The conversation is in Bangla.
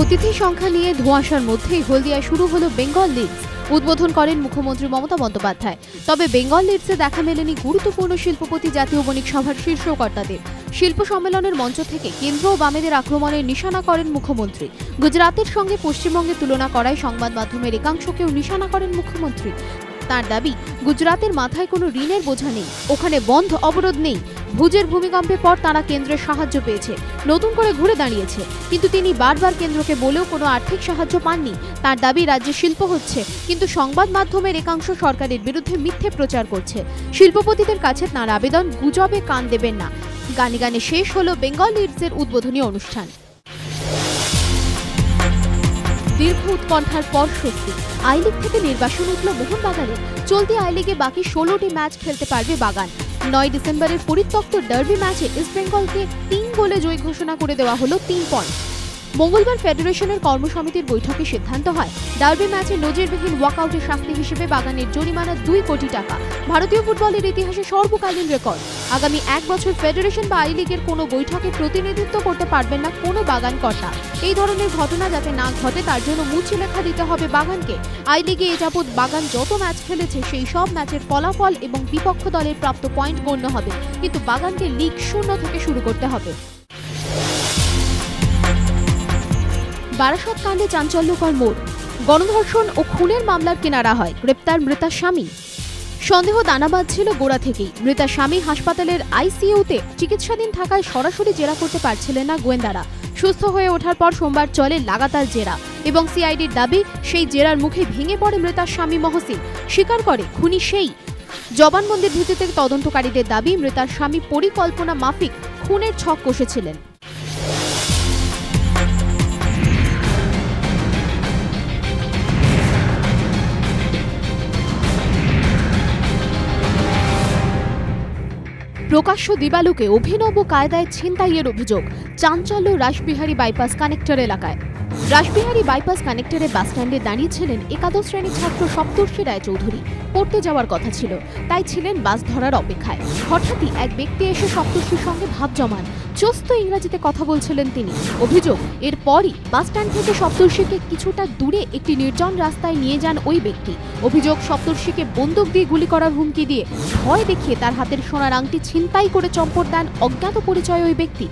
অতিথি সংখ্যা নিয়ে ধোঁয়াশার মধ্যেই হলদিয়ায় শুরু হলো বেঙ্গল লিডস। উদ্বোধন করেন মুখ্যমন্ত্রী মমতা বন্দ্যোপাধ্যায়। তবে বেঙ্গল লিডসে দেখা মেলেনি গুরুত্বপূর্ণ শিল্পপতি জাতীয় বণিক সভার শীর্ষ কর্তাদের শিল্প সম্মেলনের মঞ্চ থেকে কেন্দ্র ও বামেদের আক্রমণের নিশানা করেন মুখ্যমন্ত্রী। গুজরাতের সঙ্গে পশ্চিমবঙ্গে তুলনা করায় সংবাদ মাধ্যমের একাংশকেও নিশানা করেন মুখ্যমন্ত্রী। তার দাবি, গুজরাতের মাথায় কোনো ঋণের বোঝা নেই, ওখানে বন্ধ অবরোধ নেই। ভুজের ভূমিকম্পের পর তারা কেন্দ্রের সাহায্য পেয়েছে। নতুন করে ঘুরে দাঁড়িয়েছে। কিন্তু তিনি বারবার কেন্দ্রকে বলেও কোনো আর্থিক সাহায্য পাননি। তার দাবি রাজ্যে শিল্প হচ্ছে। কিন্তু সংবাদ মাধ্যমের একাংশ সরকারের বিরুদ্ধে মিথ্যে প্রচার করছে। শিল্পপতিদের কাছে তাঁর আবেদন গুজবে কান দেবেন না। গানে গানে শেষ হলো বেঙ্গল লিডসের উদ্বোধনী অনুষ্ঠান। দীর্ঘ উৎকণ্ঠার পর স্বস্তি। আই লিগ থেকে নির্বাসন উঠল মোহনবাগানে। চলতি আই লিগে বাকি ষোলোটি ম্যাচ খেলতে পারবে বাগান। নয় ডিসেম্বরের পরিত্যক্ত ডার্বি ম্যাচে ইস্টবেঙ্গলকে তিন গোলে জয়ী ঘোষণা করে দেওয়া হলো তিন পয়েন্ট মঙ্গলবার ফেডারেশনের কর্মসমিতির বৈঠকে সিদ্ধান্ত হয় ডার্বি ম্যাচে নজিরবিহীন ওয়াকআউটের শাস্তি হিসেবে বাগানের জরিমানা দুই কোটি টাকা। ভারতীয় ফুটবলের ইতিহাসে সর্বকালীন রেকর্ড আগামী এক বছর ফেডারেশন বা আই লিগের কোনো বৈঠকে প্রতিনিধিত্ব করতে পারবেন না কোনো বাগান কর্তা এই ধরনের ঘটনা যাতে না ঘটে, তার জন্য মুছে লেখা দিতে হবে বাগানকে। আই লিগে এ যাবৎ বাগান যত ম্যাচ খেলেছে, সেই সব ম্যাচের ফলাফল এবং বিপক্ষ দলের প্রাপ্ত পয়েন্ট গণ্য হবে। কিন্তু বাগানকে লিগ শূন্য থেকে শুরু করতে হবে। বারাসত কাণ্ডে চাঞ্চল্যকর মোড়। গণধর্ষণ ও খুনের মামলার কিনারা হয়। গ্রেপ্তার মৃতার স্বামী। সন্দেহ দানা বাঁধছিল গোড়া থেকেই। মৃতার স্বামী হাসপাতালের আইসিইউতে চিকিৎসাধীন থাকায় সরাসরি জেরা করতে পারছিলেন না গোয়েন্দারা। সুস্থ হয়ে ওঠার পর সোমবার চলে লাগাতার জেরা এবং সিআইডির দাবি, সেই জেরার মুখে ভেঙে পড়ে মৃতার স্বামী মহসিন। স্বীকার করে, খুনি সেই। জবানবন্দির ভিত্তিতে তদন্তকারীদের দাবি, মৃতার স্বামী পরিকল্পনা মাফিক, খুনের ছক কষেছিলেন। প্রকাশ্য দিবালুকে অভিনব কায়দায় ছিনতাইয়ের অভিযোগ চাঞ্চল্য রাসবিহারী বাইপাস কানেক্টর এলাকায়। রাসবিহারী বাইপাস কানেক্টরে বাস বাসস্ট্যান্ডে দাঁড়িয়েছিলেন একাদশ শ্রেণির ছাত্র সপ্তর্ষি রায়চৌধুরী। পড়তে যাওয়ার কথা ছিল, তাই ছিলেন বাস ধরার অপেক্ষায়। হঠাৎই এক ব্যক্তি এসে সপ্তর্ষির সঙ্গে ভাব জমান। চস্ত ইংরাজিতে কথা বলছিলেন তিনি। অভিযোগ, এরপরই বাসস্ট্যান্ড থেকে সপ্তর্ষিকে কিছুটা দূরে একটি নির্জন রাস্তায় নিয়ে যান ওই ব্যক্তি। অভিযোগ, সপ্তর্ষিকে বন্দুক দিয়ে গুলি করার হুমকি দিয়ে ভয় দেখিয়ে তার হাতের সোনার আংটি ছিনতাই করে চম্পট দেন অজ্ঞাত পরিচয় ওই ব্যক্তি।